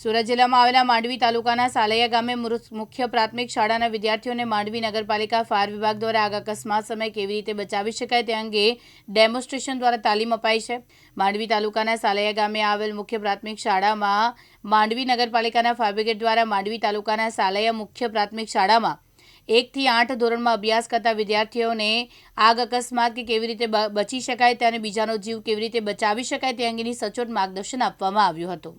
સુરત જિલ્લામાં આવેલા માંડવી તાલુકાના સાલૈયા ગામે મુખ્ય પ્રાથમિક શાળાના વિદ્યાર્થીઓને માંડવી નગરપાલિકા ફાયર વિભાગ દ્વારા આગ અકસ્માત સમયે કેવી રીતે બચાવી શકાય તે અંગે ડેમોન્સ્ટ્રેશન દ્વારા તાલીમ અપાઈ છે. માંડવી તાલુકાના સાલૈયા ગામે આવેલ મુખ્ય પ્રાથમિક શાળામાં માંડવી નગરપાલિકાના ફાયર બ્રિગેડ દ્વારા માંડવી તાલુકાના સાલૈયા મુખ્ય પ્રાથમિક શાળામાં એકથી આઠ ધોરણમાં અભ્યાસ કરતા વિદ્યાર્થીઓને આગ અકસ્માત કે કેવી રીતે બચી શકાય તે અને બીજાનો જીવ કેવી રીતે બચાવી શકાય તે અંગેની સચોટ માર્ગદર્શન આપવામાં આવ્યું હતું.